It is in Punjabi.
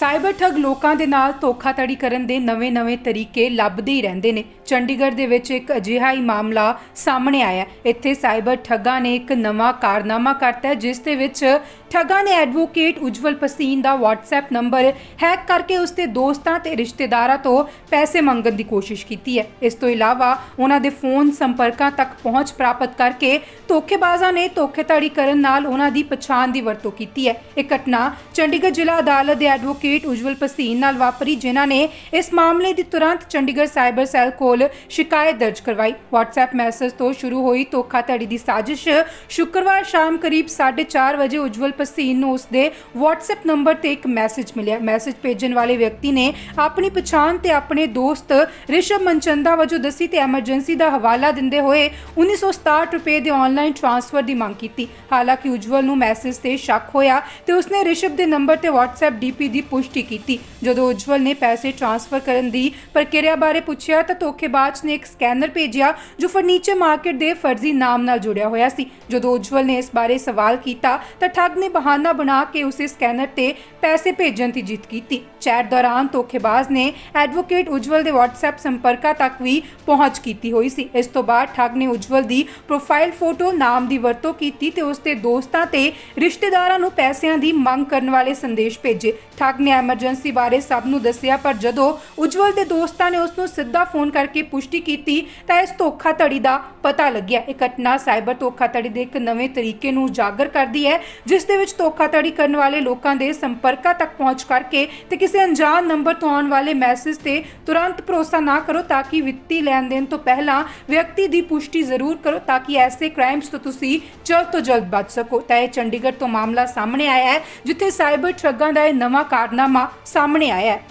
ਸਾਈਬਰ ਠੱਗ ਲੋਕਾਂ ਦੇ ਨਾਲ ਧੋਖਾਧੜੀ ਕਰਨ ਦੇ ਨਵੇਂ-ਨਵੇਂ ਤਰੀਕੇ ਲੱਭਦੇ ਹੀ ਰਹਿੰਦੇ ਨੇ। ਚੰਡੀਗੜ੍ਹ ਦੇ ਵਿੱਚ ਇੱਕ ਅਜਿਹਾ ਹੀ ਮਾਮਲਾ ਸਾਹਮਣੇ ਆਇਆ ਇੱਥੇ ਸਾਈਬਰ ਠੱਗਾਂ ਨੇ ਇੱਕ ਨਵਾਂ ਕਾਰਨਾਮਾ ਕਰਤਾ ਜਿਸ ਦੇ ਵਿੱਚ ਠੱਗਾਂ ਨੇ ਐਡਵੋਕੇਟ ਉਜਵਲ ਪਸੀਨ ਦਾ WhatsApp ਨੰਬਰ ਹੈਕ ਕਰਕੇ ਉਸ ਦੇ ਦੋਸਤਾਂ ਤੇ ਰਿਸ਼ਤੇਦਾਰਾਂ ਤੋਂ ਪੈਸੇ ਮੰਗਣ ਦੀ ਕੋਸ਼ਿਸ਼ ਕੀਤੀ ਹੈ। ਇਸ ਤੋਂ ਇਲਾਵਾ ਉਹਨਾਂ ਦੇ ਫੋਨ ਸੰਪਰਕਾਂ ਤੱਕ ਪਹੁੰਚ ਪ੍ਰਾਪਤ ਕਰਕੇ ਧੋਖੇਬਾਜ਼ਾਂ ਨੇ ਧੋਖੇਧੜੀ ਕਰਨ ਨਾਲ ਉਹਨਾਂ ਦੀ ਪਛਾਣ ਦੀ ਵਰਤੋਂ ਕੀਤੀ ਹੈ। ਇਹ ਘਟਨਾ ਚੰਡੀਗੜ੍ਹ ਜ਼ਿਲ੍ਹਾ ਅਦਾਲਤ ਦੇ ਐਡਵੋਕੇਟ ਉਜਵਲ ਪਸੀਨ ਨਾਲ ਵਾਪਰੀ, ਜਿਨ੍ਹਾਂ ਨੇ ਇਸ ਮਾਮਲੇ ਦੀ ਤੁਰੰਤ ਚੰਡੀਗੜ੍ਹ ਸਾਈਬਰ ਸੈੱਲ ਕੋਲ ਸ਼ਿਕਾਇਤ ਦਰਜ ਕਰਵਾਈ। WhatsApp ਮੈਸੇਜ ਤੋਂ ਸ਼ੁਰੂ ਹੋਈ ਧੋਖਾਧੜੀ ਦੀ ਸਾਜ਼ਿਸ਼। ਸ਼ੁੱਕਰਵਾਰ ਸ਼ਾਮ ਕਰੀਬ 4:30 ਵਜੇ ਉਜਵਲ ਪਸੀਨ ਨੂੰ ਉਸਦੇ WhatsApp ਨੰਬਰ ਤੇ ਇੱਕ ਮੈਸੇਜ ਮਿਲਿਆ। ਮੈਸੇਜ ਭੇਜਣ ਵਾਲੇ ਵਿਅਕਤੀ ਨੇ ਆਪਣੀ ਪਛਾਣ ਤੇ ਆਪਣੇ ਦੋਸਤ ਰਿਸ਼ਵ ਮਨਚੰਦਾ ਵਜੋਂ ਦੱਸੀ ਤੇ ਐਮਰਜੈਂਸੀ ਦਾ ਹਵਾਲਾ ਦਿੰਦੇ ਹੋਏ 1967 ਰੁਪਏ ਦੇ ਆਨਲਾਈਨ ਟ੍ਰਾਂਸਫਰ ਦੀ ਮੰਗ ਕੀਤੀ। ਹਾਲਾਂਕਿ ਉਜਵਲ ਨੂੰ ਮੈਸੇਜ ਤੇ ਸ਼ੱਕ ਹੋਇਆ ਤੇ ਉਸਨੇ ਰਿਸ਼ਵ ਦੇ ਨੰਬਰ ਤੇ WhatsApp DP ਦੀ ਪੁਸ਼ਟੀ ਕੀਤੀ। ਜਦੋਂ ਉਜਵਲ ਨੇ ਪੈਸੇ ਟ੍ਰਾਂਸਫਰ ਕਰਨ ਦੀ ਪ੍ਰਕਿਰਿਆ ਬਾਰੇ ਪੁੱਛਿਆ, ਤਾਂ ਧੋਖੇਬਾਜ਼ ਨੇ ਇੱਕ ਸਕੈਨਰ ਭੇਜਿਆ, ਜੋ ਫਰਨੀਚਰ ਮਾਰਕੀਟ ਦੇ ਫਰਜ਼ੀ ਨਾਮ ਨਾਲ ਜੁੜਿਆ ਹੋਇਆ ਸੀ। ਜਦੋਂ ਉਜਵਲ ਨੇ ਇਸ ਬਾਰੇ ਸਵਾਲ ਕੀਤਾ, ਤਾਂ ਠੱਗ ਨੇ ਬਹਾਨਾ ਬਣਾ ਕੇ ਉਸੇ ਸਕੈਨਰ ਤੇ ਪੈਸੇ ਭੇਜਣ ਦੀ ਜਿੱਦ ਕੀਤੀ। ਚੈਟ ਦੌਰਾਨ ਧੋਖੇਬਾਜ਼ ਨੇ ਐਡਵੋਕੇਟ ਉਜਵਲ ਦੇ WhatsApp ਸੰਪਰਕਾਂ ਤੱਕ ਵੀ ਪਹੁੰਚ ਕੀਤੀ ਹੋਈ ਸੀ। ਇਸ ਤੋਂ ਬਾਅਦ ਠੱਗ ਨੇ ਉਜਵਲ ਦੀ ਪ੍ਰੋਫਾਈਲ ਫੋਟੋ ਨਾਮ ਦੀ ਵਰਤੋਂ ਕੀਤੀ ਤੇ ਉਸ ਦੇ ਦੋਸਤਾਂ ਤੇ ਰਿਸ਼ਤੇਦਾਰਾਂ ਨੂੰ ਪੈਸਿਆਂ ਦੀ ਮੰਗ ਕਰਨ ਵਾਲੇ ਸੰਦੇਸ਼ ਭੇਜੇ। ਠੱਗ ਨੇ ਐਮਰਜੈਂਸੀ ਬਾਰੇ ਸਭ ਨੂੰ ਦੱਸਿਆ, ਪਰ ਜਦੋਂ ਉਜਵਲ ਦੇ ਦੋਸਤਾਂ ਨੇ ਉਸ ਨੂੰ ਸਿੱਧਾ ਫੋਨ ਕਰਕੇ ਪੁਸ਼ਟੀ ਕੀਤੀ, ਤਾਂ ਇਸ ਧੋਖਾਧੜੀ ਦਾ ਪਤਾ ਲੱਗਿਆ। ਇਹ ਘਟਨਾ ਸਾਈਬਰ ਧੋਖਾਧੜੀ ਦੇ ਇੱਕ ਨਵੇਂ ਤਰੀਕੇ ਨੂੰ ਉਜਾਗਰ ਕਰਦੀ ਹੈ, ਜਿਸ ਦੇ ਵਿੱਚ ਧੋਖਾਧੜੀ ਕਰਨ ਵਾਲੇ ਲੋਕਾਂ ਦੇ ਸੰਪਰਕਾਂ ਤੱਕ ਪਹੁੰਚ ਕਰਕੇ ਤੇ ਕਿਸੇ ਅਣਜਾਣ ਨੰਬਰ ਤੋਂ ਆਉਣ ਵਾਲੇ ਮੈਸੇਜ ਤੇ ਤੁਰੰਤ ਭਰੋਸਾ ਨਾ ਕਰੋ, ਤਾਂ ਕਿ ਵਿੱਤੀ ਲੈਣ ਦੇਣ ਤੋਂ ਪਹਿਲਾਂ ਵਿਅਕਤੀ ਦੀ ਪੁਸ਼ਟੀ ਜ਼ਰੂਰ ਕਰੋ, ਤਾਂ ਕਿ ਐਸੇ ਕ੍ਰਾਈਮਸ ਤੋਂ ਤੁਸੀਂ ਜਲਦ ਤੋਂ ਜਲਦ ਬਚ ਸਕੋ। ਤਾਂ ਇਹ ਚੰਡੀਗੜ੍ਹ ਤੋਂ ਮਾਮਲਾ ਸਾਹਮਣੇ ਆਇਆ ਹੈ, ਜਿੱਥੇ ਸਾਈਬਰ ਠੱਗਾਂ ਦਾ ਇਹ ਨਵਾਂ ਕਾਰਨ ਕਾਰਨਾਮਾ ਸਾਹਮਣੇ ਆਇਆ ਹੈ।